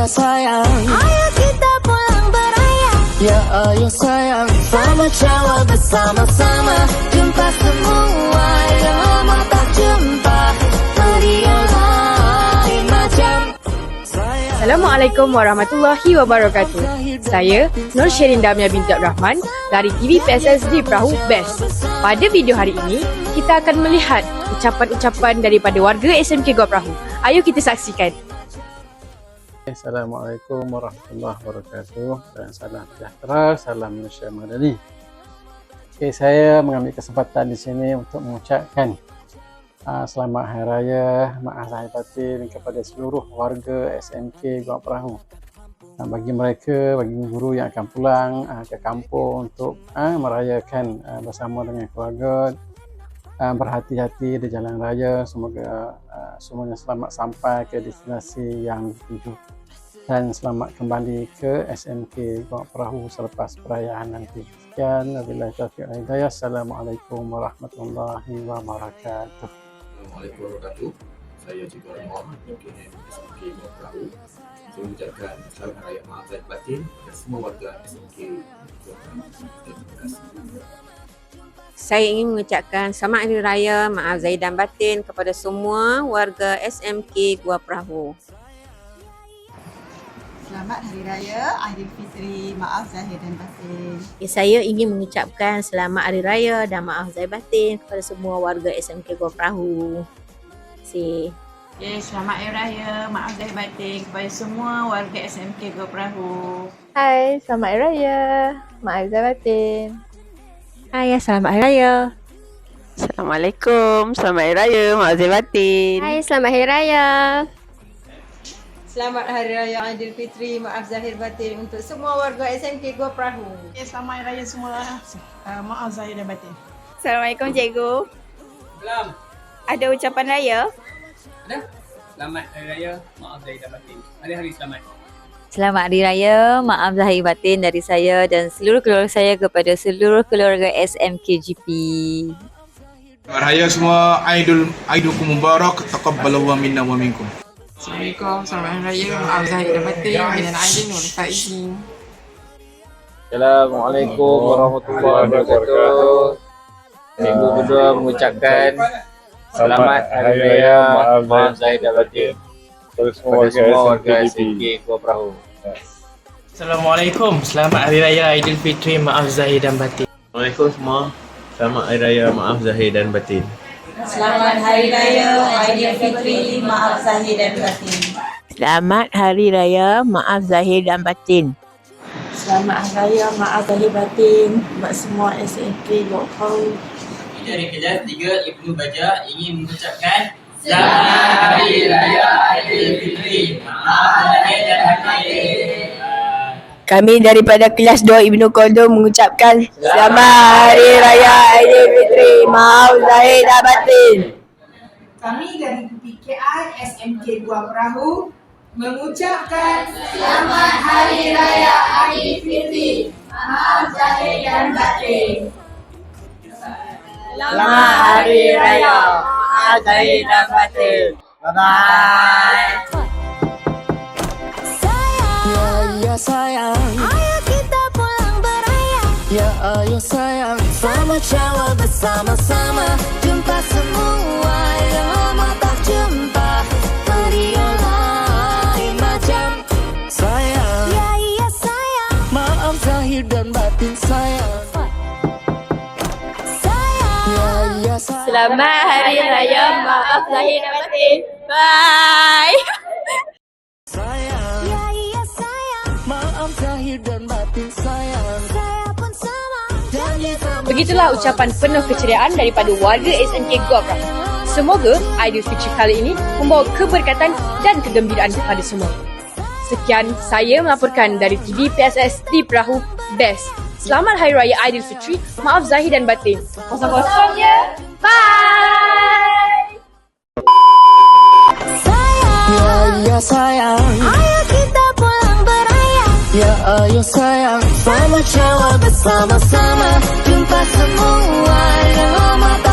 ya sayang Ayo kita pulang beraya Ya ayo sayang Sama cewek bersama-sama Jumpa semua yang lama tak jumpa Beria lain macam Sayang Assalamualaikum warahmatullahi wabarakatuh. Saya Nur Sherin Damia binti Abdul Rahman dari TV PSSD Perahu Best. Pada video hari ini, kita akan melihat ucapan-ucapan daripada warga SMK Gua Perahu. Ayo kita saksikan. Assalamualaikum warahmatullahi wabarakatuh dan salam sejahtera, salam Malaysia Madani. Okay, saya mengambil kesempatan di sini untuk mengucapkan uh, selamat Hari Raya Maaf Zahir Batin kepada seluruh warga SMK Gua Perahu. Uh, bagi mereka, bagi guru yang akan pulang uh, ke kampung untuk uh, merayakan uh, bersama dengan keluarga uh, berhati-hati di jalan raya semoga uh, semuanya selamat sampai ke destinasi yang dituju dan selamat kembali ke SMK Gua Perahu selepas perayaan nanti. Sekian, wabillahi taufiq wal hidayah. Assalamualaikum warahmatullahi wabarakatuh. Assalamualaikum warahmatullahi wabarakatuh. Saya Cikgu Rahman PKM SMK Gua Perahu. Saya mengucapkan selamat raya maaf lahir batin kepada semua warga SMK Gua Perahu. Terima kasih. Saya ingin mengucapkan selamat hari raya maaf zahir dan batin kepada semua warga SMK Gua Perahu. Selamat Hari Raya Aidilfitri. Maaf Zahir dan Batin. Okay, saya ingin mengucapkan selamat Hari Raya dan maaf zahir batin kepada semua warga SMK Gua Perahu. Kasih. Okay, selamat Hari Raya. Maaf Zahir Batin kepada semua warga SMK Gua Perahu. Hai, selamat Hari Raya. Maaf Zahir Batin. Hai, selamat Hari Raya. Assalamualaikum. Selamat Hari Raya. Maaf Zahir Batin. Hai, selamat Hari Raya. Selamat Hari Raya Aidilfitri. Maaf Zahir Batin untuk semua warga SMK Gua Perahu. Okay, selamat Hari Raya semua. Uh, maaf Zahir dan Batin. Assalamualaikum cikgu. Salam. Ada ucapan raya? Ada? Selamat Hari Raya. Maaf Zahir dan Batin. Hari-hari selamat. Selamat Hari Raya. Maaf Zahir Batin dari saya dan seluruh keluarga saya kepada seluruh keluarga SMKGP. Selamat Raya semua Aidul Aidukum Mubarak Taqabbalallahu minna wa minkum Assalamualaikum. Selamat Hari Raya. Maaf Zahir dan Batin. Minal Aidin wal Faizin. Assalamualaikum warahmatullahi wabarakatuh. Minggu kedua mengucapkan selamat Hari Raya Maaf Zahid dan Batin kepada semua warga SMK Kuala Perahu. Assalamualaikum. Selamat Hari Raya Aidilfitri. Maaf Zahir dan Batin. Assalamualaikum semua. Selamat Hari Raya Maaf Zahid dan Batin. Selamat Hari Raya Aidilfitri. Maaf Zahir dan Batin. Selamat Hari Raya. Maaf Zahir dan Batin. Selamat Hari Raya. Maaf Zahir Batin. Buat semua SMK Gua Perahu. Dari kelas 3 Ibnu Baja ingin mengucapkan Selamat Hari Raya Aidilfitri. Kami daripada kelas 2 Ibnu Koldum mengucapkan Selamat Hari Raya Aidilfitri. Maaf Zahir dan Batin. Kami dari PKI SMK Gua Perahu mengucapkan Selamat Hari Raya Aidilfitri Maaf Zahir dan Batin Selamat Hari Raya. Maaf Zahir dan Batin. Bye-bye. Ya ya sayang. Ayo kita pulang beraya. Ya ayo sayang. Sama cewek bersama-sama. Jumpa semua yang lama tak jumpa Beria lain macam. Sayang. Ya iya sayang. Maaf zahir dan batin sayang. Sayang. Ya ya sayang. Selamat Hari Raya. Maaf Zahir dan Batin. Bye. Sayang Ya iya sayang Maaf zahir dan batin sayang Saya pun sama Begitulah ucapan penuh keceriaan daripada warga SMK Gua Perahu. Semoga Aidilfitri kali ini membawa keberkatan dan kegembiraan kepada semua. Sekian saya melaporkan dari TV PSS di Perahu Best. Selamat Hari Raya Aidilfitri. Maaf Zahir dan Batin. Kosong-kosong ya. Bye. Sayang. Ayo kita pulang beraya. Ya ayo sayang Sama cewek bersama-sama. Jumpa semua yang lama tak